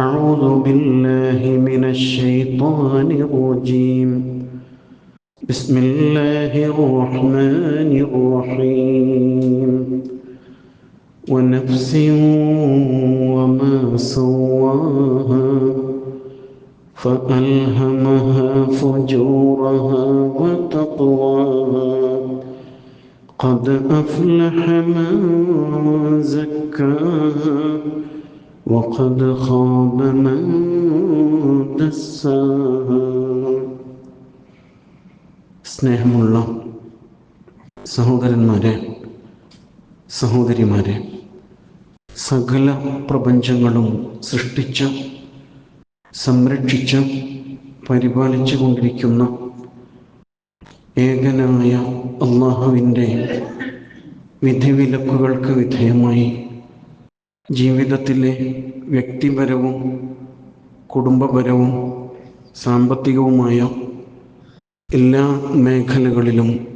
أعوذ بالله من الشيطان الرجيم. بسم الله الرحمن الرحيم. ونفس وما سواها فألهمها فجورها وتقواها. قد أفلح من زكاها وقد خاب من دساها സ്നേഹമുള്ള സഹോദരന്മാരെ സഹോദരിമാരെ സകല പ്രപഞ്ചങ്ങളും സൃഷ്ടിച്ച സംരക്ഷിച്ച് പരിപാലിച്ചു കൊണ്ടിരിക്കുന്ന ഏകനായ അള്ളാഹുവിൻ്റെ വിധിവിലക്കുകൾക്ക് വിധേയമായി ജീവിതത്തിലെ വ്യക്തിപരവും കുടുംബപരവും സാമ്പത്തികവുമായ എല്ലാ മേഖലകളിലും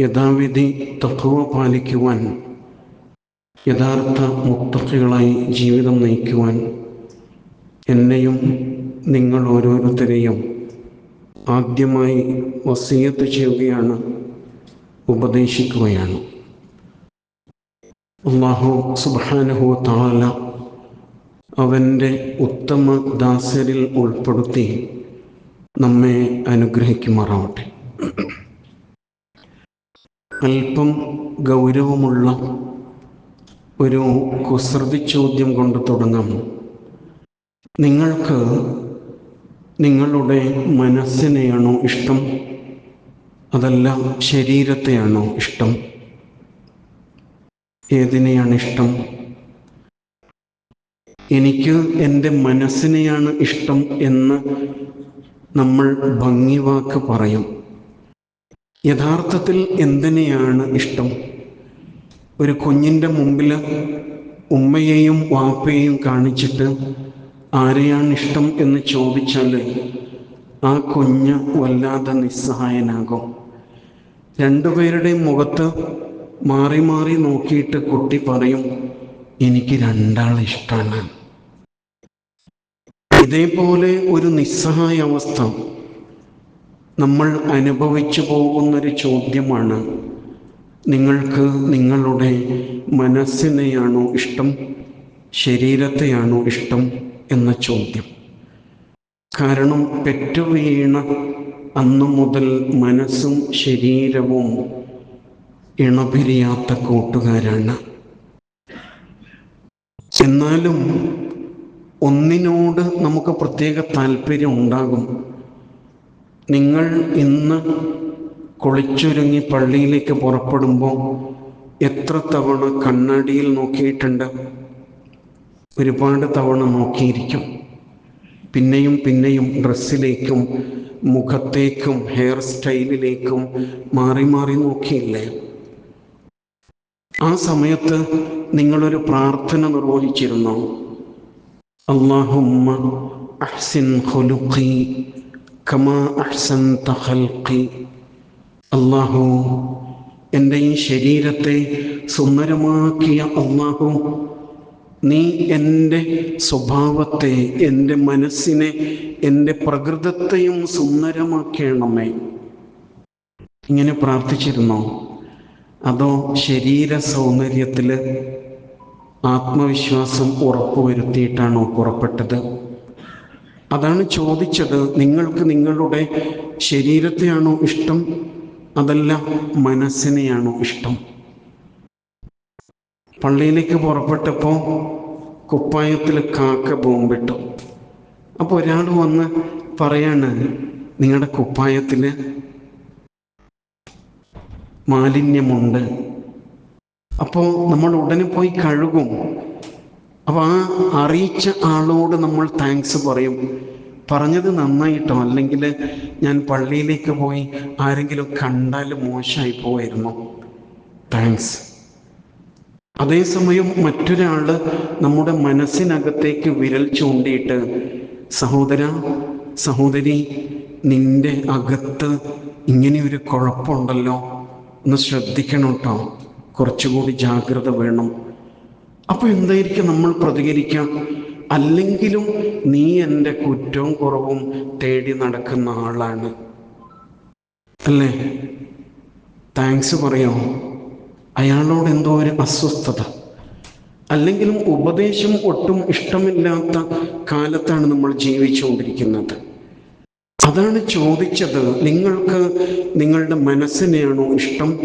യഥാവിധി തത്വ പാലിക്കുവാൻ യഥാർത്ഥ മുക്തകളായി ജീവിതം നയിക്കുവാൻ എന്നെയും നിങ്ങൾ ഓരോരുത്തരെയും ആദ്യമായി വസീയത്ത് ചെയ്യുകയാണ് ഉപദേശിക്കുകയാണ്. അള്ളാഹു സുബാനഹു താല അവന്റെ ഉത്തമ ദാസരിൽ ഉൾപ്പെടുത്തി നമ്മെ അനുഗ്രഹിക്കുമാറാവട്ടെ. അല്പം ഗൗരവമുള്ള ഒരു കുസൃതി ചോദ്യം കൊണ്ട് തുടങ്ങാം. നിങ്ങൾക്ക് നിങ്ങളുടെ മനസ്സിനെയാണോ ഇഷ്ടം? അതല്ല ശരീരത്തെയാണോ ഇഷ്ടം? ഏതിനെയാണ് ഇഷ്ടം? എനിക്ക് എന്റെ മനസ്സിനെയാണ് ഇഷ്ടം എന്ന് നമ്മൾ ഭംഗിവാക്ക് പറയും. യഥാർത്ഥത്തിൽ എന്തിനെയാണ് ഇഷ്ടം? ഒരു കുഞ്ഞിന്റെ മുമ്പിൽ ഉമ്മയെയും വാപ്പയെയും കാണിച്ചിട്ട് ആരെയാണ് ഇഷ്ടം എന്ന് ചോദിച്ചാൽ ആ കുഞ്ഞ് വല്ലാതെ നിസ്സഹായനാകും. രണ്ടുപേരുടെയും മുഖത്ത് മാറി മാറി നോക്കിയിട്ട് കുട്ടി പറയും എനിക്ക് രണ്ടാളെ ഇഷ്ടമാണ് ഇതേപോലെ ഒരു നിസ്സഹായ അവസ്ഥ. നമ്മൾ അനുഭവിച്ചു പോകുന്നൊരു ചോദ്യമാണ് നിങ്ങൾക്ക് നിങ്ങളുടെ മനസ്സിനെയാണോ ഇഷ്ടം? ശരീരത്തെയാണോ ഇഷ്ടം? എന്ന ചോദ്യം. കാരണം പെറ്റുവീണ അന്നു മുതൽ മനസ്സും ശരീരവും ഇണപിരിയാത്ത കൂട്ടുകാരാണ്. എന്നാലും ഒന്നിനോട് നമുക്ക് പ്രത്യേക താല്പര്യം ഉണ്ടാകും. നിങ്ങൾ ഇന്ന് കുളിച്ചൊരുങ്ങി പള്ളിയിലേക്ക് പുറപ്പെടുമ്പോൾ എത്ര തവണ കണ്ണാടിയിൽ നോക്കിയിട്ടുണ്ട്? ഒരുപാട് തവണ നോക്കിയിരിക്കും. പിന്നെയും പിന്നെയും ഡ്രസ്സിലേക്കും മുഖത്തേക്കും ഹെയർ സ്റ്റൈലിലേക്കും മാറി മാറി നോക്കിയില്ലേ? ആ സമയത്ത് നിങ്ങളൊരു പ്രാർത്ഥന നിർവഹിച്ചിരുന്നു. അഹ്സിൻ ഖുലുഖി കമാ അള്ളാഹു എന്റെ ഈ ശരീരത്തെ സുന്ദരമാക്കിയ അള്ളാഹു നീ എന്റെ സ്വഭാവത്തെ എന്റെ മനസ്സിനെ എന്റെ പ്രകൃതത്തെയും സുന്ദരമാക്കണമേ ഇങ്ങനെ പ്രാർത്ഥിച്ചിരുന്നോ. അതോ ശരീര സൗന്ദര്യത്തിൽ ആത്മവിശ്വാസം ഉറപ്പുവരുത്തിയിട്ടാണോ പുറപ്പെട്ടത്? അതാണ് ചോദിച്ചത്. നിങ്ങൾക്ക് നിങ്ങളുടെ ശരീരത്തെയാണോ ഇഷ്ടം? അതല്ല മനസ്സിനെയാണോ ഇഷ്ടം? പള്ളിയിലേക്ക് പുറപ്പെട്ടപ്പോൾ കുപ്പായത്തിൽ കാക്ക ബോംബിട്ടു. അപ്പോൾ ഒരാൾ വന്ന് പറയാണ് നിങ്ങളുടെ കുപ്പായത്തിൽ മാലിന്യമുണ്ട്. അപ്പോൾ നമ്മൾ ഉടനെ പോയി കഴുകും. അപ്പോൾ ആ അറിയിച്ച ആളോട് നമ്മൾ താങ്ക്സ് പറയും. പറഞ്ഞത് നന്നായിട്ടോ? അല്ലെങ്കിൽ ഞാൻ പള്ളിയിലേക്ക് പോയി ആരെങ്കിലും കണ്ടാൽ മോശമായി പോയിരുന്നു താങ്ക്സ് അതേസമയം മറ്റൊരാൾ നമ്മുടെ മനസ്സിനകത്തേക്ക് വിരൽ ചൂണ്ടിയിട്ട് സഹോദര സഹോദരി നിന്റെ അകത്ത് ഇങ്ങനെ ഒരു കുഴപ്പമുണ്ടല്ലോ. ഒന്ന് ശ്രദ്ധിക്കണം കേട്ടോ കുറച്ചുകൂടി ജാഗ്രത വേണം. അപ്പോൾ എന്തായിരിക്കും നമ്മൾ പ്രതികരിക്കാം അല്ലെങ്കിലും നീ എന്റെ കുറ്റവും കുറവും തേടി നടക്കുന്ന ആളാണ്. അല്ലേ? താങ്ക്സ് പറയോ? അയാളോട് എന്തോ ഒരു അസ്വസ്ഥത. അല്ലെങ്കിലും ഉപദേശം ഒട്ടും ഇഷ്ടമില്ലാത്ത കാലത്താണ് നമ്മൾ ജീവിച്ചുകൊണ്ടിരിക്കുന്നത്. അതാണ് ചോദിച്ചത്. നിങ്ങൾക്ക് നിങ്ങളുടെ മനസ്സിനെയാണോ ഇഷ്ടം?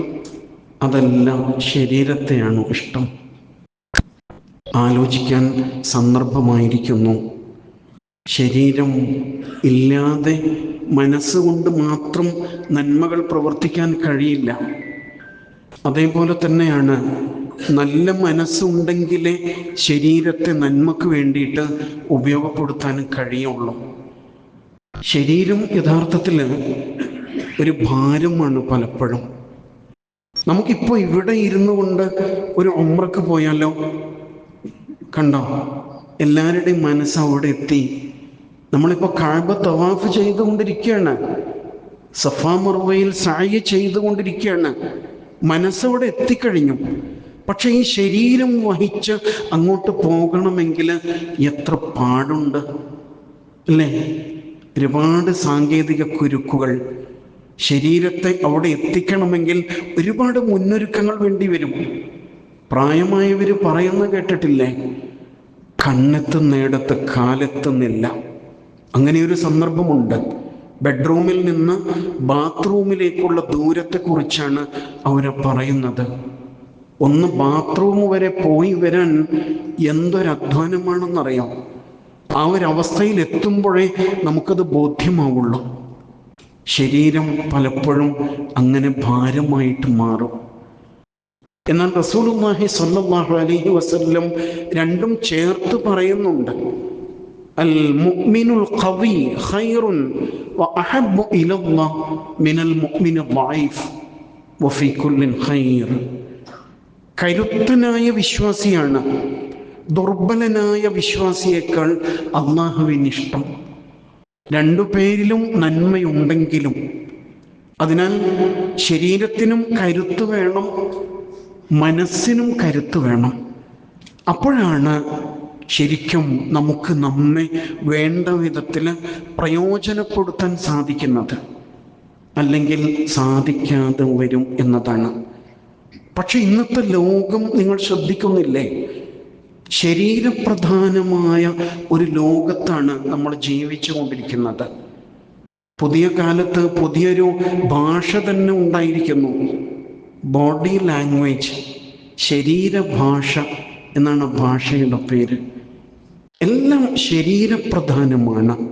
അതല്ല ശരീരത്തെയാണോ ഇഷ്ടം? ആലോചിക്കാൻ സന്ദർഭമായിരിക്കുന്നു. ശരീരം ഇല്ലാതെ മനസ്സുകൊണ്ട് മാത്രം നന്മകൾ പ്രവർത്തിക്കാൻ കഴിയില്ല. അതേപോലെ തന്നെയാണ് നല്ല മനസ്സുണ്ടെങ്കിലേ ശരീരത്തെ നന്മക്ക് വേണ്ടിയിട്ട് ഉപയോഗപ്പെടുത്താൻ കഴിയുള്ളൂ. ശരീരം യഥാർത്ഥത്തിൽ ഒരു ഭാരമാണ് പലപ്പോഴും. നമുക്കിപ്പോൾ ഇവിടെ ഇരുന്നു കൊണ്ട് ഒരു ഉമ്രക്ക് പോയാലോ? കണ്ടോ? എല്ലാവരുടെയും മനസ്സ് അവിടെ എത്തി. നമ്മളിപ്പോൾ കാഴ്ബ തവാഫ് ചെയ്തുകൊണ്ടിരിക്കുകയാണ്. സഫാ മറുവയിൽ സായ ചെയ്തുകൊണ്ടിരിക്കുകയാണ്. മനസ്സവിടെ എത്തിക്കഴിഞ്ഞു. പക്ഷെ ഈ ശരീരം വഹിച്ച് അങ്ങോട്ട് പോകണമെങ്കിൽ എത്ര പാടുണ്ട് അല്ലേ? ഒരുപാട് സാങ്കേതിക കുരുക്കുകൾ ശരീരത്തെ അവിടെ എത്തിക്കണമെങ്കിൽ ഒരുപാട് മുന്നൊരുക്കങ്ങൾ വേണ്ടി വരും. പ്രായമായവർ പറയുന്ന കേട്ടിട്ടില്ലേ? കണ്ണെത്തുന്നിടത്ത് കാലെത്തുന്നില്ല അങ്ങനെ ഒരു സന്ദർഭമുണ്ട്. ബെഡ്റൂമിൽ നിന്ന് ബാത്റൂമിലേക്കുള്ള ദൂരത്തെക്കുറിച്ചാണ് അവർ പറയുന്നത്. ഒന്ന് ബാത്റൂം വരെ പോയി വരാൻ എന്തൊരു അധ്വാനമാണെന്നറിയാം ആ ഒരു അവസ്ഥയിൽ എത്തുമ്പോഴേ നമുക്കത് ബോധ്യമാവുള്ളൂ. ശരീരം പലപ്പോഴും അങ്ങനെ ഭാരമായിട്ട് മാറും. എന്നാൽ റസൂലുല്ലാഹി സ്വല്ലല്ലാഹു അലൈഹി വസല്ലം രണ്ടും ചേർത്ത് പറയുന്നുണ്ട്. അൽ ഖൈറുൻ അഹബ്ബു മിനൽ ഖൈർ. കരുത്തനായ വിശ്വാസിയാണ് ദുർബലനായ വിശ്വാസിയേക്കാൾ അള്ളാഹുവിന് ഇഷ്ടം. രണ്ടു പേരിലും നന്മയുണ്ടെങ്കിലും അതിനാൽ ശരീരത്തിനും കരുത്ത് വേണം മനസ്സിനും കരുത്ത് വേണം. അപ്പോഴാണ് ശരിക്കും നമുക്ക് നമ്മെ വേണ്ട വിധത്തിൽ പ്രയോജനപ്പെടുത്താൻ സാധിക്കുന്നത്. അല്ലെങ്കിൽ സാധിക്കാതെ വരും എന്നതാണ്. പക്ഷെ ഇന്നത്തെ ലോകം നിങ്ങൾ ശ്രദ്ധിക്കുന്നില്ലേ? ശരീരപ്രധാനമായ ഒരു ലോകത്താണ് നമ്മൾ ജീവിച്ചു കൊണ്ടിരിക്കുന്നത് പുതിയ കാലത്ത് പുതിയൊരു ഭാഷ തന്നെ ഉണ്ടായിരിക്കുന്നു. ബോഡി ലാംഗ്വേജ് ശരീരഭാഷ എന്നാണ് ഭാഷയുടെ പേര്. എല്ലാം ശരീരപ്രധാനമാണ്.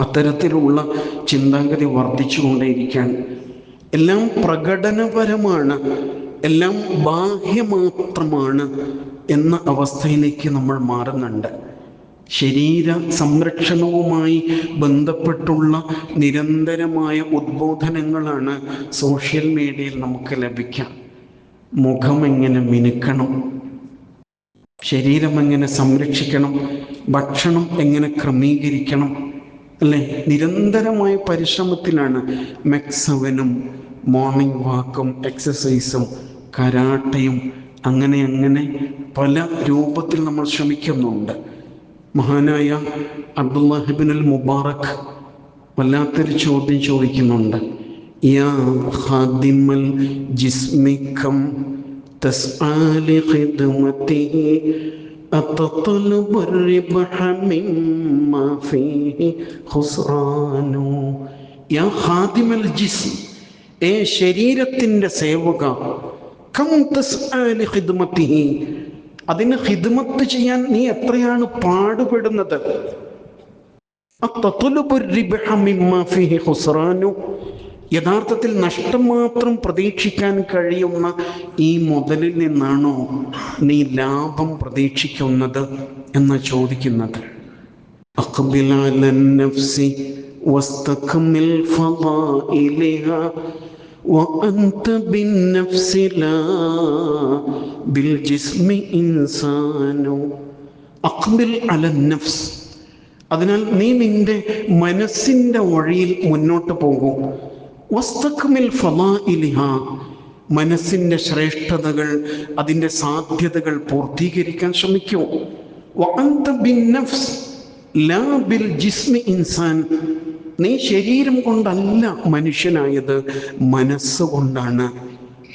അത്തരത്തിലുള്ള ചിന്താഗതി വർദ്ധിച്ചുകൊണ്ടേയിരിക്കാൻ. എല്ലാം പ്രകടനപരമാണ്. എല്ലാം ബാഹ്യമാത്രമാണ്. എന്ന അവസ്ഥയിലേക്ക് നമ്മൾ മാറുന്നുണ്ട്. ശരീര സംരക്ഷണവുമായി ബന്ധപ്പെട്ടുള്ള നിരന്തരമായ ഉദ്ബോധനങ്ങളാണ് സോഷ്യൽ മീഡിയയിൽ നമുക്ക് ലഭിക്കുക മുഖം എങ്ങനെ മിനുക്കണം? ശരീരം എങ്ങനെ സംരക്ഷിക്കണം? ഭക്ഷണം എങ്ങനെ ക്രമീകരിക്കണം? അല്ലെ? നിരന്തരമായ പരിശ്രമത്തിലാണ് മെക്സവനും മോർണിംഗ് വാക്കും എക്സസൈസും കരാട്ടയും അങ്ങനെ അങ്ങനെ പല രൂപത്തിൽ നമ്മൾ ശ്രമിക്കുന്നുണ്ട് മഹാനായ അബ്ദുല്ലാഹിബിൻ മുബാറക് വല്ലാത്തൊരു ചോദ്യം ചോദിക്കുന്നുണ്ട് യാ ഖാദിമൽ ജിസ്മിക്കം തസ്ആലി ഖിദ്മതിഹി أتطلب الربح مما فيه خسران يا خادم الجسم ഏ ശരീരത്തിൻ്റെ സേവക കം തസ്ആലി ഖിദ്മതിഹി അതിന് ഖിദ്മത്ത് ചെയ്യാൻ നീ എത്രയാണ് പാടുപെടുന്നത് അത്തത്തുലുബു الربح مما فيه خسران യഥാർത്ഥത്തിൽ നഷ്ടം മാത്രം പ്രതീക്ഷിക്കാൻ കഴിയുന്ന ഈ മുതലിൽ നിന്നാണോ നീ ലാഭം പ്രതീക്ഷിക്കുന്നത് എന്ന് ചോദിക്കുന്നത് أقبل على النفس واستكمل فضائلها وأنت بالنفس لا بالجسم إنسان أقبل على النفس അതിനാൽ നീ നിന്റെ മനസ്സിൻ്റെ വഴിയിൽ മുന്നോട്ട് പോകൂ വസ്തക്മിൽ ഫലാഇലിഹ മനസ്സിൻ്റെ ശ്രേഷ്ഠതകൾ അതിൻ്റെ സാധ്യതകൾ പൂർത്തീകരിക്കാൻ ശ്രമിക്കൂ വഅന്ത ബിന്നഫ്സ് ലാ ബിൽ ജിസ്മി ഇൻസാൻ നീ ശരീരം കൊണ്ടല്ല മനുഷ്യനായത് മനസ്സുകൊണ്ടാണ്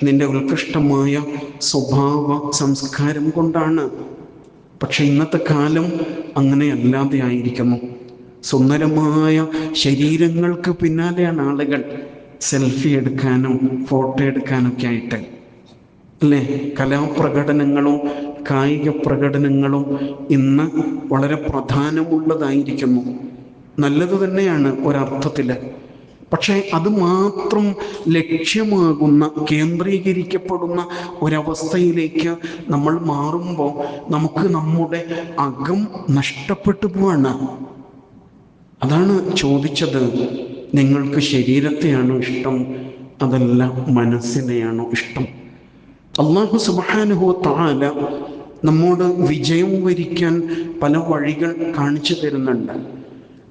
നിന്റെ ഉത്കൃഷ്ടമായ സ്വഭാവ സംസ്കാരം കൊണ്ടാണ്. പക്ഷെ ഇന്നത്തെ കാലം അങ്ങനെ അല്ലാതെ ആയിരിക്കുന്നു. സുന്ദരമായ ശരീരങ്ങൾക്ക് പിന്നാലെയാണ് ആളുകൾ സെൽഫി എടുക്കാനും ഫോട്ടോ എടുക്കാനൊക്കെ ആയിട്ട്. അല്ലേ? കലാപ്രകടനങ്ങളും കായിക പ്രകടനങ്ങളും ഇന്ന് വളരെ പ്രധാനമുള്ളതായിരിക്കുന്നു. നല്ലത് തന്നെയാണ് ഒരർത്ഥത്തിൽ പക്ഷേ അത് മാത്രം ലക്ഷ്യമാകുന്ന കേന്ദ്രീകരിക്കപ്പെടുന്ന ഒരവസ്ഥയിലേക്ക് നമ്മൾ മാറുമ്പോൾ നമുക്ക് നമ്മുടെ അകം നഷ്ടപ്പെട്ടു പോവാണ്. അതാണ് ചോദിച്ചത്. നിങ്ങൾക്ക് ശരീരത്തെയാണോ ഇഷ്ടം? അതല്ല മനസ്സിനെയാണോ ഇഷ്ടം? അള്ളാഹു സുബാനുഹോ താല നമ്മോട് വിജയം വരിക്കാൻ പല വഴികൾ കാണിച്ചു തരുന്നുണ്ട്.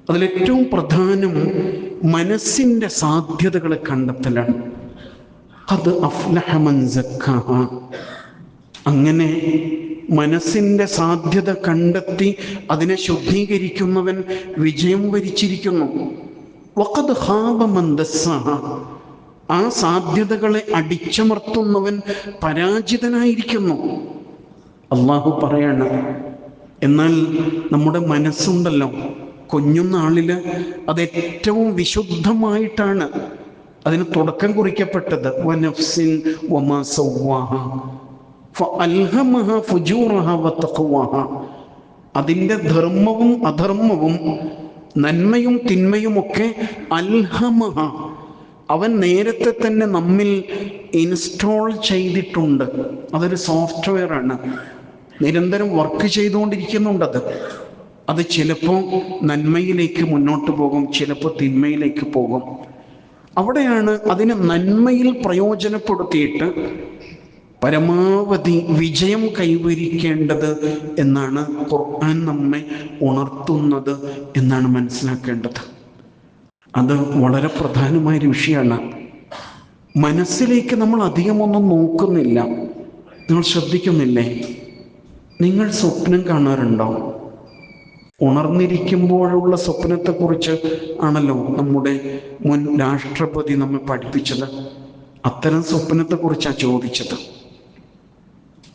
അതിലേറ്റവും പ്രധാനം മനസ്സിന്റെ സാധ്യതകളെ കണ്ടെത്തലാണ്. അത് അഫ്ലഹമൻ അങ്ങനെ മനസ്സിന്റെ സാധ്യത കണ്ടെത്തി അതിനെ ശുദ്ധീകരിക്കുന്നവൻ വിജയം വരിച്ചിരിക്കുന്നു. വഖദ് ഹാബ ആ സാധ്യതകളെ അടിച്ചമർത്തുന്നവൻ പരാജിതനായിരിക്കുന്നു. അള്ളാഹു പറയണം എന്നാൽ നമ്മുടെ മനസ്സുണ്ടല്ലോ കുഞ്ഞുനാളിൽ അത് ഏറ്റവും വിശുദ്ധമായിട്ടാണ് അതിന് തുടക്കം കുറിക്കപ്പെട്ടത്. വനഫ്സിൻ ഫഅൽഹമഹ അതിന്റെ ധർമ്മവും അധർമ്മവും നന്മയും തിന്മയും ഒക്കെ അൽഹമഹ. അവൻ നേരത്തെ തന്നെ നമ്മിൽ ഇൻസ്റ്റാൾ ചെയ്തിട്ടുണ്ട്. അതൊരു സോഫ്റ്റ്വെയർ ആണ് നിരന്തരം വർക്ക് ചെയ്തുകൊണ്ടിരിക്കുന്നുണ്ടത്. അത് ചിലപ്പോൾ നന്മയിലേക്ക് മുന്നോട്ട് പോകും ചിലപ്പോൾ തിന്മയിലേക്ക് പോകും. അവിടെയാണ് അതിനെ നന്മയിൽ പ്രയോജനപ്പെടുത്തിയിട്ട് പരമാവധി വിജയം കൈവരിക്കേണ്ടത് എന്നാണ് ഖുർആൻ നമ്മെ ഉണർത്തുന്നത് എന്നാണ് മനസ്സിലാക്കേണ്ടത്. അത് വളരെ പ്രധാനമായൊരു വിഷയമാണ്. മനസ്സിലേക്ക് നമ്മൾ അധികമൊന്നും നോക്കുന്നില്ല. നിങ്ങൾ ശ്രദ്ധിക്കുന്നില്ലേ? നിങ്ങൾ സ്വപ്നം കാണാറുണ്ടോ? ഉണർന്നിരിക്കുമ്പോഴുള്ള സ്വപ്നത്തെക്കുറിച്ച് ആണല്ലോ നമ്മുടെ മുൻ രാഷ്ട്രപതി നമ്മെ പഠിപ്പിച്ചത്. അത്തരം സ്വപ്നത്തെക്കുറിച്ചാണ് ചോദിച്ചത്.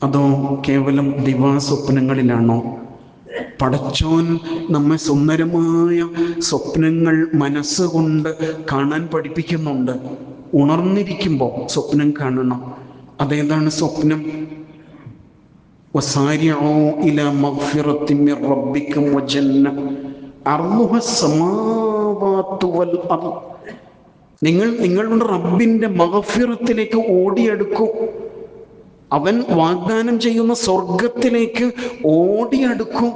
അതോ കേവലം ദിവാസ്വപ്നങ്ങളിലാണോ പടച്ചോൻ നമ്മെ സുന്ദരമായ സ്വപ്നങ്ങൾ മനസ്സുകൊണ്ട് കാണാൻ പഠിപ്പിക്കുന്നുണ്ട്. ഉണർന്നിരിക്കുമ്പോൾ സ്വപ്നം കാണണം. അതേതാണ് സ്വപ്നം? وسارعوا إلى مغفرة من ربكم وجنة أرضها السماوات والأرض നിങ്ങൾ നിങ്ങളുടെ റബ്ബിന്റെ മഹഫിറത്തിലേക്ക് ഓടിയെടുക്കൂ അവൻ വാഗ്ദാനം ചെയ്യുന്ന സ്വർഗത്തിലേക്ക് ഓടിയെടുക്കും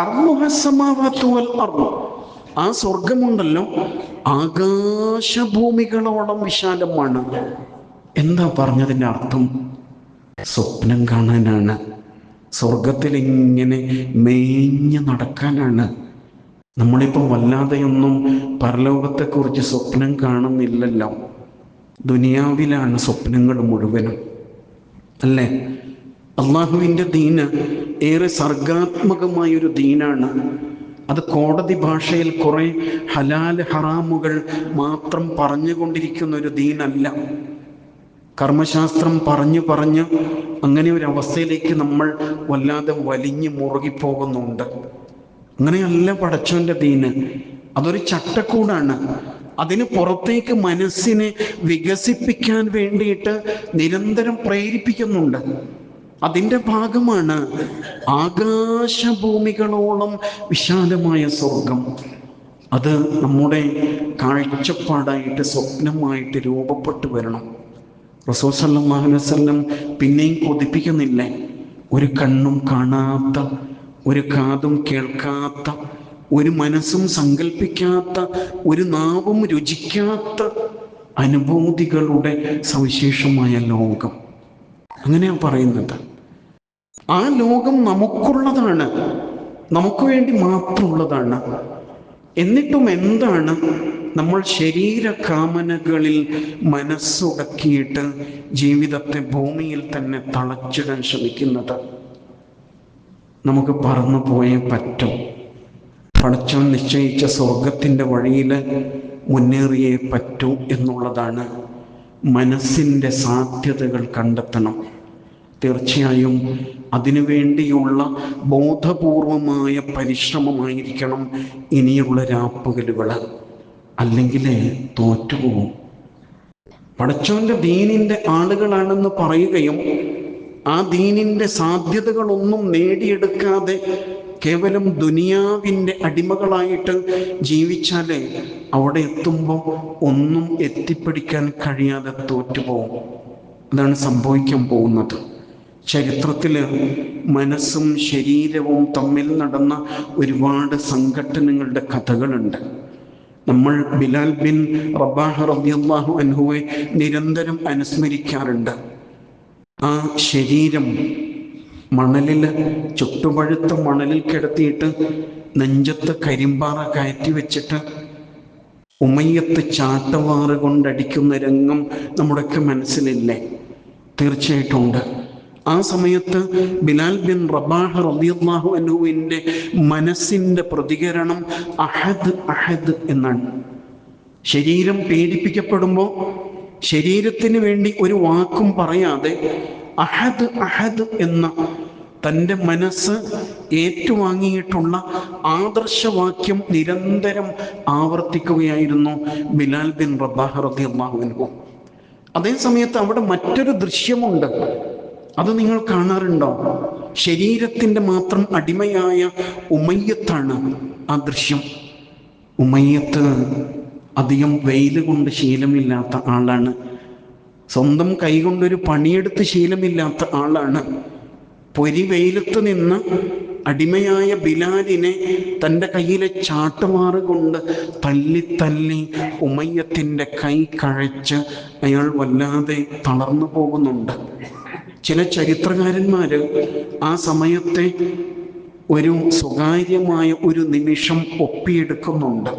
അർമുഹസമാവാത്തുവൽ അർന്നു ആ സ്വർഗമുണ്ടല്ലോ ആകാശഭൂമികളോളം വിശാലമാണ് എന്താ പറഞ്ഞതിൻ്റെ അർത്ഥം സ്വപ്നം കാണാനാണ്. സ്വർഗത്തിൽ ഇങ്ങനെ മേഞ്ഞ് നടക്കാനാണ്. നമ്മളിപ്പോൾ വല്ലാതെയൊന്നും പരലോകത്തെക്കുറിച്ച് സ്വപ്നം കാണുന്നില്ലല്ലോ. ദുനിയാവിലാണ് സ്വപ്നങ്ങൾ മുഴുവനും. അല്ലേ? അള്ളാഹുവിന്റെ ദീന് ഏറെ സർഗാത്മകമായൊരു ദീനാണ്. അത് കോടതി ഭാഷയിൽ കുറേ ഹലാൽ ഹറാമുകൾ മാത്രം പറഞ്ഞുകൊണ്ടിരിക്കുന്ന ഒരു ദീനല്ല. കർമ്മശാസ്ത്രം പറഞ്ഞു പറഞ്ഞ് അങ്ങനെ ഒരു അവസ്ഥയിലേക്ക് നമ്മൾ വല്ലാതെ വലിഞ്ഞു മുറുകിപ്പോകുന്നുണ്ട്. അങ്ങനെയല്ല പടച്ചോന്റെ ദീന്. അതൊരു ചട്ടക്കൂടാണ്. അതിന് പുറത്തേക്ക് മനസ്സിനെ വികസിപ്പിക്കാൻ വേണ്ടിയിട്ട് നിരന്തരം പ്രേരിപ്പിക്കുന്നുണ്ട്. അതിന്റെ ഭാഗമാണ് ആകാശഭൂമികളോളം വിശാലമായ സ്വർഗം. അത് നമ്മുടെ കാഴ്ചപ്പാടായിട്ട് സ്വപ്നമായിട്ട് രൂപപ്പെട്ടു വരണം. റസൂൽ സല്ലാഹു വസ്ലം പിന്നെയും കൊതിപ്പിക്കുന്നില്ലേ. ഒരു കണ്ണും കാണാത്ത ഒരു കാതും കേൾക്കാത്ത ഒരു മനസ്സും സങ്കല്പിക്കാത്ത ഒരു നാവും രുചിക്കാത്ത അനുഭൂതികളുടെ സവിശേഷമായ ലോകം. അങ്ങനെയാണ് പറയുന്നത്. ആ ലോകം നമുക്കുള്ളതാണ്. നമുക്ക് വേണ്ടി മാത്രമുള്ളതാണ്. എന്നിട്ടും എന്താണ് നമ്മൾ ശരീരകാമനകളിൽ മനസ്സുടക്കിയിട്ട് ജീവിതത്തെ ഭൂമിയിൽ തന്നെ തളച്ചിടാൻ ശ്രമിക്കുന്നത് നമുക്ക് പറന്നു പോയേ പറ്റും. പടച്ചവൻ നിശ്ചയിച്ച സ്വർഗത്തിന്റെ വഴിയിൽ മുന്നേറിയേ പറ്റൂ എന്നുള്ളതാണ് മനസ്സിന്റെ സാധ്യതകൾ കണ്ടെത്തണം. തീർച്ചയായും അതിനുവേണ്ടിയുള്ള ബോധപൂർവമായ പരിശ്രമമായിരിക്കണം ഇനിയുള്ള രാപ്പകലുകൾ അല്ലെങ്കിൽ തോറ്റുപോകും. പടച്ചോന്റെ ദീനിന്റെ ആളുകളാണെന്ന് പറയുകയും ആ ദീനിന്റെ സാധ്യതകളൊന്നും നേടിയെടുക്കാതെ കേവലം ദുനിയാവിന്റെ അടിമകളായിട്ട് ജീവിച്ചാൽ അവിടെ എത്തുമ്പോൾ ഒന്നും എത്തിപ്പിടിക്കാൻ കഴിയാതെ തോറ്റുപോകും. അതാണ് സംഭവിക്കാൻ പോകുന്നത്. ചരിത്രത്തിൽ മനസ്സും ശരീരവും തമ്മിൽ നടന്ന ഒരുപാട് സംഘടനകളുടെ കഥകളുണ്ട്. നമ്മൾ ബിലാൽ ബിൻ റബാഹ് റബിയല്ലാഹു അൻഹുവെ നിരന്തരം അനുസ്മരിക്കാറുണ്ട്. ആ ശരീരം മണലിൽ ചുട്ടുപഴുത്ത മണലിൽ കിടത്തിയിട്ട് നെഞ്ചത്ത് കരിമ്പാറ കയറ്റി വെച്ചിട്ട് ഉമയ്യത്ത് ചാട്ടവാറ് കൊണ്ടടിക്കുന്ന രംഗം നമ്മുടെയൊക്കെ മനസ്സിലില്ലേ? തീർച്ചയായിട്ടും ഉണ്ട്. ആ സമയത്ത് ബിലാൽ ബിൻ റബാഹ് റബിയാഹു അനുവിന്റെ മനസ്സിന്റെ പ്രതികരണം അഹദ് അഹദ് എന്നാണ്. ശരീരം പേടിപ്പിക്കപ്പെടുമ്പോൾ ശരീരത്തിന് വേണ്ടി ഒരു വാക്കും പറയാതെ അഹദ് അഹദ് എന്ന തന്റെ മനസ്സ് ഏറ്റുവാങ്ങിയിട്ടുള്ള ആദർശവാക്യം നിരന്തരം ആവർത്തിക്കുകയായിരുന്നു ബിലാൽ ബിൻ റബാഹ് റബിയാഹു അനുഭവം അതേ സമയത്ത് അവിടെ മറ്റൊരു ദൃശ്യമുണ്ട്. അത് നിങ്ങൾ കാണാറുണ്ടോ? ശരീരത്തിന്റെ മാത്രം അടിമയായ ഉമയ്യത്താണ് ആ ദൃശ്യം. ഉമയ്യത്ത് അധികം വെയിൽ കൊണ്ട് ശീലമില്ലാത്ത ആളാണ്. സ്വന്തം കൈകൊണ്ടൊരു പണിയെടുത്ത് ശീലമില്ലാത്ത ആളാണ്. പൊരി വെയിലത്ത് നിന്ന് അടിമയായ ബിലാലിനെ തന്റെ കയ്യിലെ ചാട്ടുമാറ് കൊണ്ട് തല്ലി തല്ലി ഉമയ്യത്തിന്റെ കൈ കഴച്ച് അയാൾ വല്ലാതെ തളർന്നു പോകുന്നുണ്ട്. ചില ചരിത്രകാരന്മാർ ആ സമയത്തെ ഒരു സ്വകാര്യമായ ഒരു നിമിഷം ഒപ്പിയെടുക്കുന്നുണ്ട്.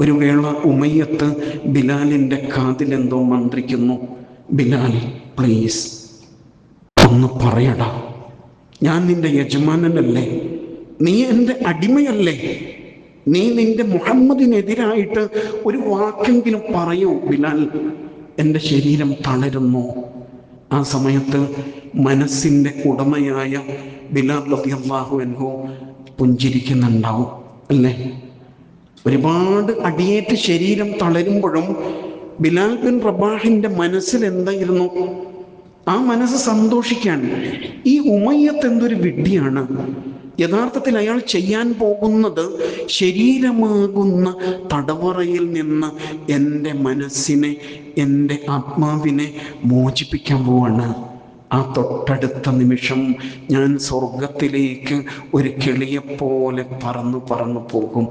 ഒരു വേള ഉമയ്യത്ത് ബിലാലിന്റെ കാതിലെന്തോ മന്ത്രിക്കുന്നു. ബിലാൽ പ്ലീസ് ഒന്ന് പറയടാ. ഞാൻ നിന്റെ യജമാനനല്ലേ? നീ എന്റെ അടിമയല്ലേ? നീ നിന്റെ മുഹമ്മദിനെതിരായിട്ട് ഒരു വാക്കെങ്കിലും പറയൂ ബിലാൽ. എന്റെ ശരീരം തളരുന്നു. ആ സമയത്ത് മനസ്സിന്റെ ഉടമയായ ബിലാൽ അള്ളാഹു അൻഹു പുഞ്ചിരിക്കുന്നുണ്ടാവും അല്ലേ? ഒരുപാട് അടിയേറ്റ് ശരീരം തളരുമ്പോഴും ബിലാൽ ബിൻ റബാഹിന്റെ മനസ്സിൽ എന്തായിരുന്നു? ആ മനസ്സ് സന്തോഷിക്കാൻ ഈ ഉമയ്യത്ത് എന്തൊരു വിഡ്ഢിയാണ്. യഥാർത്ഥത്തിൽ അയാൾ ചെയ്യാൻ പോകുന്നത് ശരീരമാകുന്ന തടവറയിൽ നിന്ന് എന്റെ മനസ്സിനെ എന്റെ ആത്മാവിനെ മോചിപ്പിക്കാൻ പോവാണ്. ആ തൊട്ടടുത്ത നിമിഷം ഞാൻ സ്വർഗത്തിലേക്ക് ഒരു കിളിയെപ്പോലെ പറന്നു പറന്നു പോകും.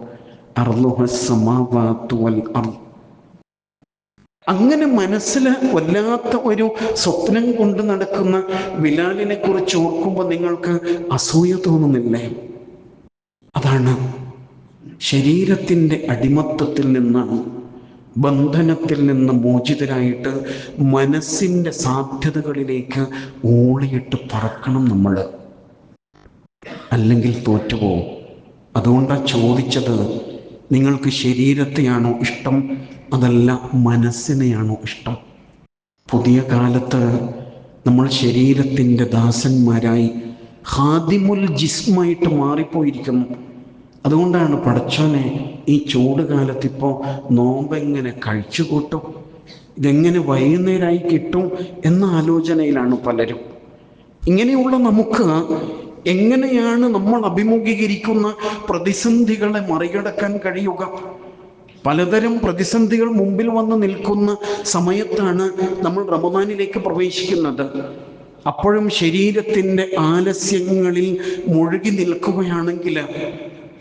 അങ്ങനെ മനസ്സിൽ വല്ലാത്ത ഒരു സ്വപ്നം കൊണ്ട് നടക്കുന്ന ബിലാലിനെ കുറിച്ച് ഓർക്കുമ്പോൾ നിങ്ങൾക്ക് അസൂയ തോന്നുന്നില്ലേ? അതാണ് ശരീരത്തിന്റെ അടിമത്തത്തിൽ നിന്ന് ബന്ധനത്തിൽ നിന്ന് മോചിതരായിട്ട് മനസ്സിന്റെ സാധ്യതകളിലേക്ക് ഓളിയിട്ട് പറക്കണം നമ്മൾ. അല്ലെങ്കിൽ തോറ്റുപോകും അതുകൊണ്ടാണ് ചോദിച്ചത് നിങ്ങൾക്ക് ശരീരത്തെയാണോ ഇഷ്ടം? അതല്ല മനസ്സിനെയാണോ ഇഷ്ടം? പുതിയ കാലത്ത് നമ്മൾ ശരീരത്തിന്റെ ദാസന്മാരായി ഹാദിമുൽ ജിസ്മായിട്ട് മാറിപ്പോയിരിക്കുന്നു. അതുകൊണ്ടാണ് പടച്ചോനെ ഈ ചൂട് കാലത്ത് ഇപ്പോൾ നോമ്പെങ്ങനെ കഴിച്ചു കൂട്ടും? ഇതെങ്ങനെ വൈകുന്നേരമായി കിട്ടും എന്ന ആലോചനയിലാണ് പലരും. ഇങ്ങനെയുള്ള നമുക്ക് എങ്ങനെയാണ് നമ്മൾ അഭിമുഖീകരിക്കുന്ന പ്രതിസന്ധികളെ മറികടക്കാൻ കഴിയുക? പലതരം പ്രതിസന്ധികൾ മുമ്പിൽ വന്ന് നിൽക്കുന്ന സമയത്താണ് നമ്മൾ റമദാനിലേക്ക് പ്രവേശിക്കുന്നത്. അപ്പോഴും ശരീരത്തിന്റെ ആലസ്യങ്ങളിൽ മുഴുകി നിൽക്കുകയാണെങ്കിൽ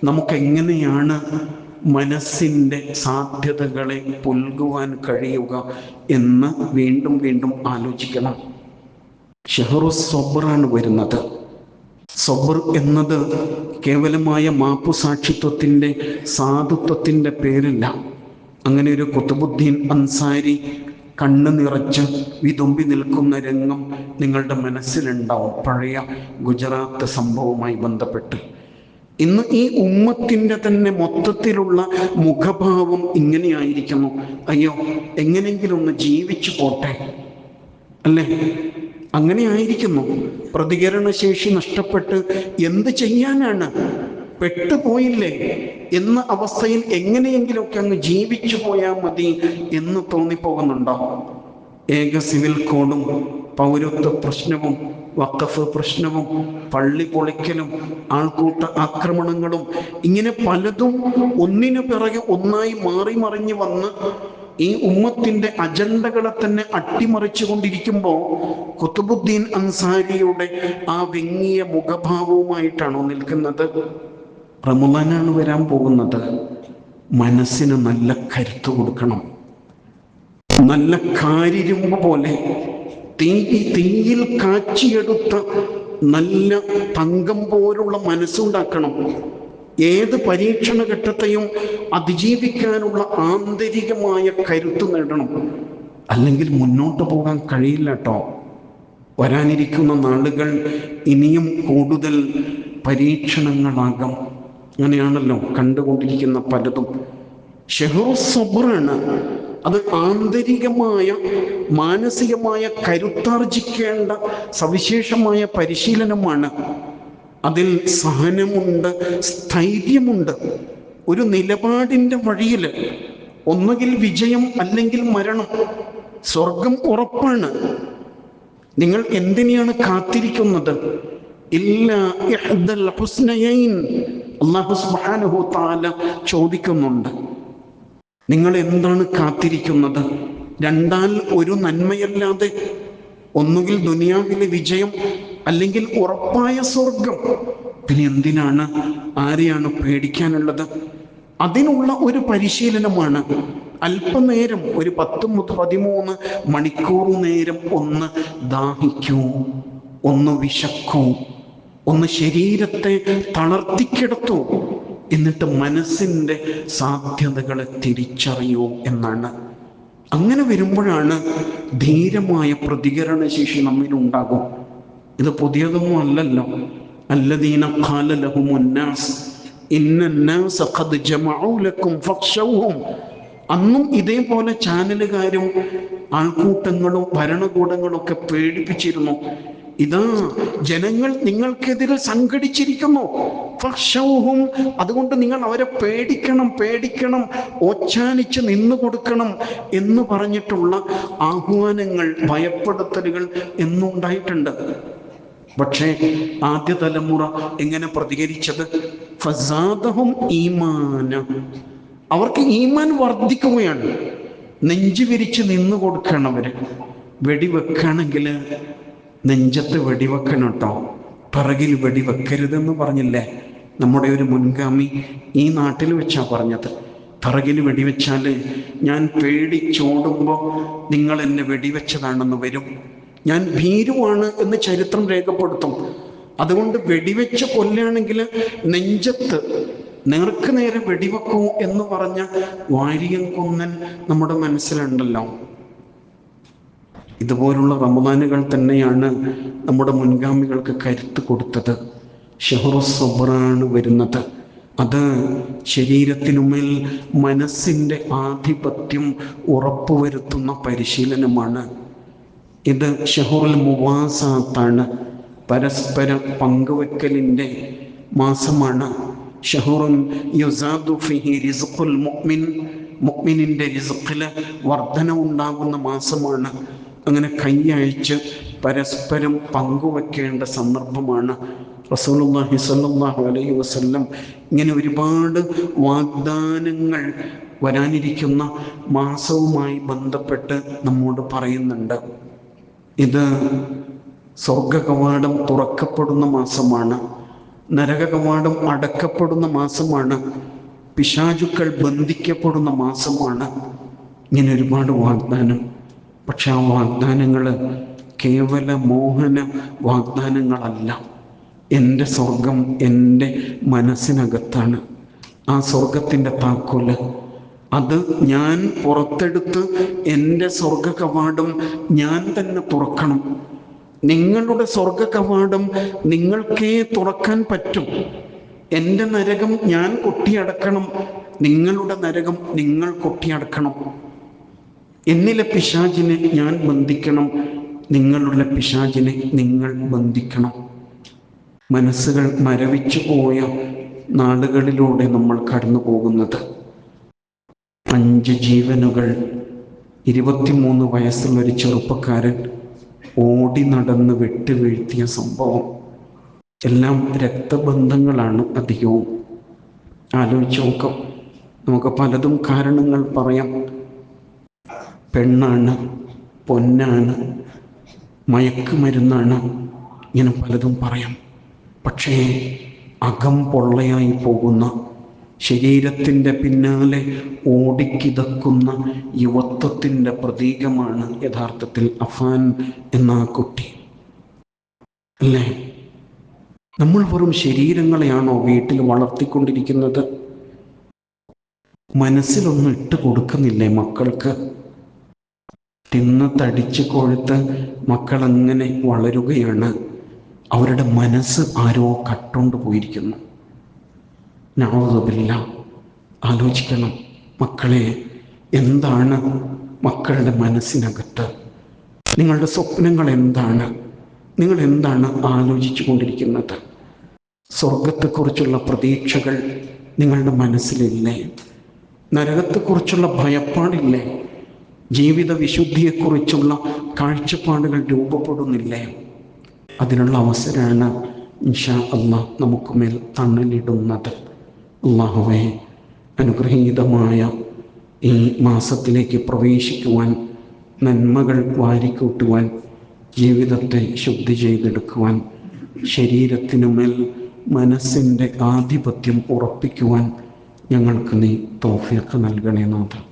നമുക്കെങ്ങനെയാണ് മനസ്സിന്റെ സാധ്യതകളെ പുൽകുവാൻ കഴിയുക എന്ന് വീണ്ടും വീണ്ടും ആലോചിക്കണം. ഷെഹറു സൊബറാണ് വരുന്നത്. സൊബർ എന്നത് കേവലമായ മാപ്പു സാക്ഷിത്വത്തിന്റെ സാധുത്വത്തിന്റെ പേരില്ല. അങ്ങനെ ഒരു കുത്തുബുദ്ദീൻ അൻസാരി കണ്ണ് നിറച്ച് വിതുമ്പി നിൽക്കുന്ന രംഗം നിങ്ങളുടെ മനസ്സിലുണ്ടാവും. പഴയ ഗുജറാത്ത് സംഭവവുമായി ബന്ധപ്പെട്ട്. ഇന്ന് ഈ ഉമ്മത്തിന്റെ തന്നെ മൊത്തത്തിലുള്ള മുഖഭാവം ഇങ്ങനെയായിരിക്കുന്നു. അയ്യോ എങ്ങനെയെങ്കിലും ഒന്ന് ജീവിച്ചു പോട്ടെ. അല്ലേ? അങ്ങനെ ആയിരിക്കുന്നു പ്രതികരണശേഷി നഷ്ടപ്പെട്ട് എന്ത് ചെയ്യാനാണ്? പെട്ടുപോയില്ലേ? എന്ന അവസ്ഥയിൽ എങ്ങനെയെങ്കിലുമൊക്കെ അങ്ങ് ജീവിച്ചു പോയാൽ മതി എന്ന് തോന്നിപ്പോകുന്നുണ്ടോ? ഏക സിവിൽ കോഡും പൗരത്വ പ്രശ്നവും വഖഫ് പ്രശ്നവും പള്ളി പൊളിക്കലും ആൾക്കൂട്ട ആക്രമണങ്ങളും ഇങ്ങനെ പലതും ഒന്നിനു പിറകെ ഒന്നായി മാറി മറിഞ്ഞു വന്ന് ഈ ഉമ്മത്തിന്റെ അജണ്ടകളെ തന്നെ അട്ടിമറിച്ചു കൊണ്ടിരിക്കുമ്പോൾ കുത്തുബുദ്ദീൻ അൻസാരിയുടെ ആ വെങ്ങിയ മുഖഭാവവുമായിട്ടാണോ നിൽക്കുന്നത്? റമുലാനാണ് വരാൻ പോകുന്നത്. മനസ്സിന് നല്ല കരുത്ത് കൊടുക്കണം. നല്ല കാരിരുമ്പ് പോലെ തീ തീയിൽ കാച്ചിയെടുത്ത നല്ല തങ്കം പോലുള്ള മനസ്സുണ്ടാക്കണം. ഏത് പരീക്ഷണ ഘട്ടത്തെയും അതിജീവിക്കാനുള്ള ആന്തരികമായ കരുത്ത് നേടണം. അല്ലെങ്കിൽ മുന്നോട്ട് പോകാൻ കഴിയില്ല കേട്ടോ വരാനിരിക്കുന്ന നാളുകൾ ഇനിയും കൂടുതൽ പരീക്ഷണങ്ങളാകാം. അങ്ങനെയാണല്ലോ കണ്ടുകൊണ്ടിരിക്കുന്ന പലതും. ഷെഹറു സബറാണ് അത് ആന്തരികമായ മാനസികമായ കരുത്താർജിക്കേണ്ട സവിശേഷമായ പരിശീലനമാണ്. അതിൽ സഹനമുണ്ട് സ്ഥൈര്യമുണ്ട്. ഒരു നിലപാടിന്റെ വഴിയിൽ ഒന്നുകിൽ വിജയം അല്ലെങ്കിൽ മരണം സ്വർഗം ഉറപ്പാണ്. നിങ്ങൾ എന്തിനെയാണ് കാത്തിരിക്കുന്നത്? ഇല്ല സുബ്ഹാനഹു തആല ചോദിക്കുന്നുണ്ട്. നിങ്ങൾ എന്താണ് കാത്തിരിക്കുന്നത്? രണ്ടാൽ ഒരു നന്മയല്ലാതെ ഒന്നുകിൽ ദുനിയാവിലെ വിജയം അല്ലെങ്കിൽ ഉറപ്പായ സ്വർഗം പിന്നെ എന്തിനാണ് ആരെയാണ് പേടിക്കാനുള്ളത്? അതിനുള്ള ഒരു പരിശീലനമാണ്. അല്പനേരം ഒരു പത്ത് മുതൽ പതിമൂന്ന് മണിക്കൂർ നേരം ഒന്ന് ദാഹിക്കൂ ഒന്ന് വിശക്കൂ ഒന്ന് ശരീരത്തെ തളർത്തിക്കിടത്തൂ എന്നിട്ട് മനസ്സിന്റെ സാധ്യതകളെ തിരിച്ചറിയൂ എന്നാണ്. അങ്ങനെ വരുമ്പോഴാണ് ധീരമായ പ്രതികരണ ശേഷി നമ്മിലുണ്ടാകും. ഇത് പുതിയതൊന്നും അല്ലല്ലോ. അല്ലദീന ഖാല ലഹുമുന്നാസ് ഇന്നന്നാസ ഖദ് ജമഉ ലക്കും അന്നും ഇതേപോലെ ചാനലുകാരും ആൾക്കൂട്ടങ്ങളും ഭരണകൂടങ്ങളും ഒക്കെ പേടിപ്പിച്ചിരുന്നു. ഇതാ ജനങ്ങൾ നിങ്ങൾക്കെതിരെ സംഘടിച്ചിരിക്കുന്നു. ഫക്ഷൗഹും അതുകൊണ്ട് നിങ്ങൾ അവരെ പേടിക്കണം പേടിക്കണം ഓച്ചാനിച്ച് നിന്നു കൊടുക്കണം എന്ന് പറഞ്ഞിട്ടുള്ള ആഹ്വാനങ്ങൾ ഭയപ്പെടുത്തലുകൾ എന്നുണ്ടായിട്ടുണ്ട് പക്ഷേ ആദ്യ തലമുറ എങ്ങനെ പ്രതികരിച്ചത്? ഫസാദഹും ഈമാന. അവർക്ക് ഈമാൻ വർദ്ധിക്കുകയാണ്. നെഞ്ചു വിരിച്ച് നിന്നു കൊടുക്കണം അവർ വെടിവെക്കുകയാണെങ്കിൽ നെഞ്ചത്ത് വെടിവെക്കണം കേട്ടോ പിറകിൽ വെടിവെക്കരുതെന്ന് പറഞ്ഞില്ലേ? നമ്മുടെ ഒരു മുൻഗാമി ഈ നാട്ടിൽ വെച്ചാ പറഞ്ഞത്. പിറകിൽ വെടിവെച്ചാൽ ഞാൻ പേടിച്ചോടുമ്പോൾ നിങ്ങൾ എന്നെ വെടിവെച്ചതാണെന്ന് വരും. ഞാൻ ഭീരുവാണ് എന്ന് ചരിത്രം രേഖപ്പെടുത്തും. അതുകൊണ്ട് വെടിവെച്ച് കൊല്ലുകയാണെങ്കിൽ നെഞ്ചത്ത് നേർക്ക് നേരെ വെടിവെക്കൂ എന്ന് പറഞ്ഞ വാരിയം കൊന്നൻ നമ്മുടെ മനസ്സിലുണ്ടല്ലോ. ഇതുപോലുള്ള റമദാനുകൾ തന്നെയാണ് നമ്മുടെ മുൻഗാമികൾക്ക് കരുത്ത് കൊടുത്തത്. ഷെഹറുസബറാണ് വരുന്നത്. അത് ശരീരത്തിനുമേൽ മനസ്സിന്റെ ആധിപത്യം ഉറപ്പുവരുത്തുന്ന പരിശീലനമാണ്. ഇത് ഷെഹുറുൽ മുവാസാത്താണ്. പരസ്പര പങ്കുവെക്കലിന്റെ മാസമാണ്. ഷഹുറുൻ യുസാദു ഫിഹി റിസ്ഖുൽ മുഅ്മിൻ. മുഅ്മിനിന്റെ റിസ്ഖിൽ വർധന ഉണ്ടാകുന്ന മാസമാണ്. അങ്ങനെ കൈയഴിച്ച് പരസ്പരം പങ്കുവെക്കേണ്ട സന്ദർഭമാണ് റസൂലുള്ളാഹി സ്വല്ലല്ലാഹു അലൈഹി വസല്ലം. ഇങ്ങനെ ഒരുപാട് വാഗ്ദാനങ്ങൾ വരാനിരിക്കുന്ന മാസവുമായി ബന്ധപ്പെട്ട് നമ്മോട് പറയുന്നുണ്ട്. ഇത് സ്വർഗ കവാടം തുറക്കപ്പെടുന്ന മാസമാണ് നരക കവാടം അടക്കപ്പെടുന്ന മാസമാണ് പിശാചുക്കൾ ബന്ധിക്കപ്പെടുന്ന മാസമാണ്. ഇങ്ങനെ ഒരുപാട് വാഗ്ദാനം. പക്ഷെ ആ വാഗ്ദാനങ്ങൾ കേവല മോഹന വാഗ്ദാനങ്ങളല്ല. എന്റെ സ്വർഗം എന്റെ മനസ്സിനകത്താണ്. ആ സ്വർഗത്തിന്റെ താക്കോൽ. അത് ഞാൻ പുറത്തെടുത്ത് എന്റെ സ്വർഗ കവാടം ഞാൻ തന്നെ തുറക്കണം. നിങ്ങളുടെ സ്വർഗ കവാടം നിങ്ങൾക്കേ തുറക്കാൻ പറ്റും. എന്റെ നരകം ഞാൻ കൊട്ടിയടക്കണം. നിങ്ങളുടെ നരകം നിങ്ങൾ കൊട്ടിയടക്കണം. എന്നിലെ പിശാചിനെ ഞാൻ ബന്ധിക്കണം. നിങ്ങളുടെ പിശാചിനെ നിങ്ങൾ ബന്ധിക്കണം. മനസ്സുകൾ മരവിച്ചു പോയ നാളുകളിലൂടെ നമ്മൾ കടന്നു പോകുന്നത്. അഞ്ച് ജീവനുകൾ ഇരുപത്തിമൂന്ന് വയസ്സുള്ള ഒരു ചെറുപ്പക്കാരൻ ഓടി നടന്ന് വെട്ടുവീഴ്ത്തിയ സംഭവം. എല്ലാം രക്തബന്ധങ്ങളാണ് അധികവും. ആലോചിച്ച് നോക്കാം. നമുക്ക് പലതും കാരണങ്ങൾ പറയാം. പെണ്ണാണ് പൊന്നാണ് മയക്കുമരുന്നാണ്. ഇങ്ങനെ പലതും പറയാം. പക്ഷേ അകം പൊള്ളയായി പോകുന്ന ശരീരത്തിന്റെ പിന്നാലെ ഓടിക്കിതക്കുന്ന യുവത്വത്തിന്റെ പ്രതീകമാണ് യഥാർത്ഥത്തിൽ അഫാൻ എന്ന കുട്ടി. അല്ലേ? നമ്മൾ വെറും ശരീരങ്ങളെയാണോ വീട്ടിൽ വളർത്തിക്കൊണ്ടിരിക്കുന്നത്? മനസ്സിലൊന്നും ഇട്ട് കൊടുക്കുന്നില്ലേ മക്കൾക്ക്? തിന്ന് തടിച്ച് കൊഴുത്ത് മക്കൾ അങ്ങനെ വളരുകയാണ്? അവരുടെ മനസ്സ് ആരോ കട്ടുകൊണ്ട് പോയിരിക്കുന്നു. നാവതുമില്ല ആലോചിക്കണം മക്കളെ എന്താണ് മക്കളുടെ മനസ്സിനകത്ത്? നിങ്ങളുടെ സ്വപ്നങ്ങൾ എന്താണ്? നിങ്ങൾ എന്താണ് ആലോചിച്ചു കൊണ്ടിരിക്കുന്നത്? സ്വർഗത്തെക്കുറിച്ചുള്ള പ്രതീക്ഷകൾ നിങ്ങളുടെ മനസ്സിലില്ലേ? നരകത്തെക്കുറിച്ചുള്ള ഭയപ്പാടില്ലേ? ജീവിത വിശുദ്ധിയെക്കുറിച്ചുള്ള കാഴ്ചപ്പാടുകൾ രൂപപ്പെടുന്നില്ലേ? അതിനുള്ള അവസരമാണ് ഇൻഷാ അള്ളാഹ് നമുക്ക് മേൽ തണലിടുന്നത്. അള്ളാഹുവെ അനുഗ്രഹീതമായ ഈ മാസത്തിലേക്ക് പ്രവേശിക്കുവാൻ നന്മകൾ വാരിക്കൂട്ടുവാൻ ജീവിതത്തെ ശുദ്ധി ചെയ്തെടുക്കുവാൻ ശരീരത്തിനുമേൽ മനസ്സിന്റെ ആധിപത്യം ഉറപ്പിക്കുവാൻ ഞങ്ങൾക്ക് നീ തോഫിയൊക്കെ നൽകണേ നാഥ.